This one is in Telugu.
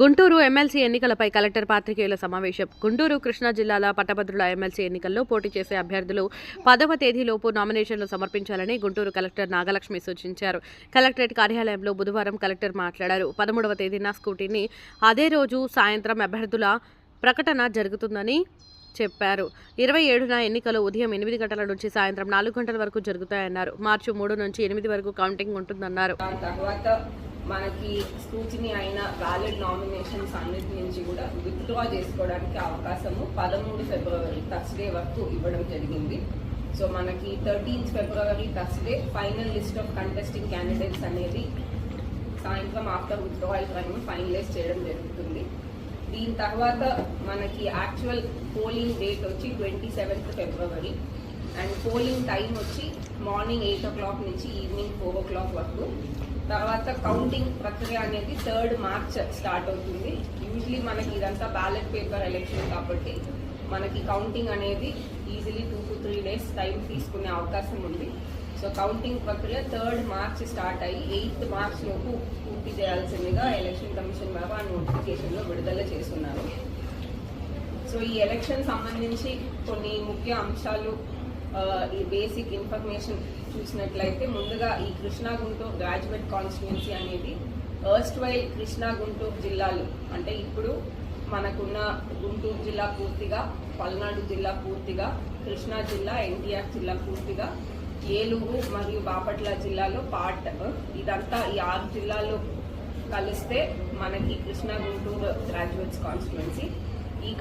గుంటూరు ఎమ్మెల్సీ ఎన్నికలపై కలెక్టర్ పాత్రికేయుల సమావేశం. గుంటూరు కృష్ణా జిల్లాల పట్టభద్రుల ఎమ్మెల్సీ ఎన్నికల్లో పోటీ చేసే అభ్యర్థులు పదవ తేదీలోపు నామినేషన్లు సమర్పించాలని గుంటూరు కలెక్టర్ నాగలక్ష్మి సూచించారు. కలెక్టరేట్ కార్యాలయంలో బుధవారం కలెక్టర్ మాట్లాడారు. పదమూడవ తేదీన స్కూటీని అదే రోజు సాయంత్రం అభ్యర్థుల ప్రకటన జరుగుతుందని చెప్పారు. ఇరవై ఏడున ఎన్నికలు ఉదయం ఎనిమిది గంటల నుంచి సాయంత్రం నాలుగు గంటల వరకు జరుగుతాయన్నారు. మార్చి మూడు నుంచి ఎనిమిది వరకు కౌంటింగ్ ఉంటుందన్నారు. మనకి సూచిని అయిన వ్యాలిడ్ నామినేషన్స్ అన్నిటి నుంచి కూడా విత్డ్రా చేసుకోవడానికి అవకాశము పదమూడు ఫిబ్రవరి థర్స్డే వరకు ఇవ్వడం జరిగింది. సో మనకి thirteenth February Thursday final list of contesting candidates అనేది సాయంత్రం ఆఫ్టర్ విత్డ్రాయల్ టైం ఫైనలైజ్ చేయడం జరుగుతుంది. దీని తర్వాత మనకి యాక్చువల్ పోలింగ్ డేట్ వచ్చి twenty seventh February. And polling time వచ్చి మార్నింగ్ ఎయిట్ ఓ క్లాక్ నుంచి ఈవినింగ్ ఫోర్ ఓ క్లాక్ వరకు. తర్వాత కౌంటింగ్ ప్రక్రియ అనేది థర్డ్ మార్చ్ స్టార్ట్ అవుతుంది. యూజువలీ మనకి ఇదంతా బ్యాలెట్ పేపర్ ఎలక్షన్ కాబట్టి మనకి కౌంటింగ్ అనేది easily two to three days time తీసుకునే అవకాశం ఉంది. సో కౌంటింగ్ ప్రక్రియ థర్డ్ మార్చ్ స్టార్ట్ అయ్యి ఎయిత్ మార్చ్ లోపు పూర్తి చేయాల్సిందిగా ఎలక్షన్ కమిషన్ వారు ఆ నోటిఫికేషన్లో విడుదల చేస్తున్నారు. సో ఈ ఎలక్షన్ సంబంధించి కొన్ని ముఖ్య అంశాలు ఈ బేసిక్ ఇన్ఫర్మేషన్ చూసినట్లయితే ముందుగా ఈ కృష్ణా గుంటూరు గ్రాడ్యుయేట్ కాన్స్టిట్యున్సీ అనేది ఎర్స్ట్ వైల్ కృష్ణా గుంటూరు జిల్లాలు. అంటే ఇప్పుడు మనకున్న గుంటూరు జిల్లా పూర్తిగా పల్నాడు జిల్లా పూర్తిగా కృష్ణా జిల్లా ఎన్టీఆర్ జిల్లా పూర్తిగా ఏలూరు మరియు బాపట్ల జిల్లాలో పార్ట్ ఇదంతా ఈ ఆరు జిల్లాలో కలిస్తే మనకి కృష్ణా గుంటూరు గ్రాడ్యుయేట్స్ కాన్స్టిట్యున్సీ ఈ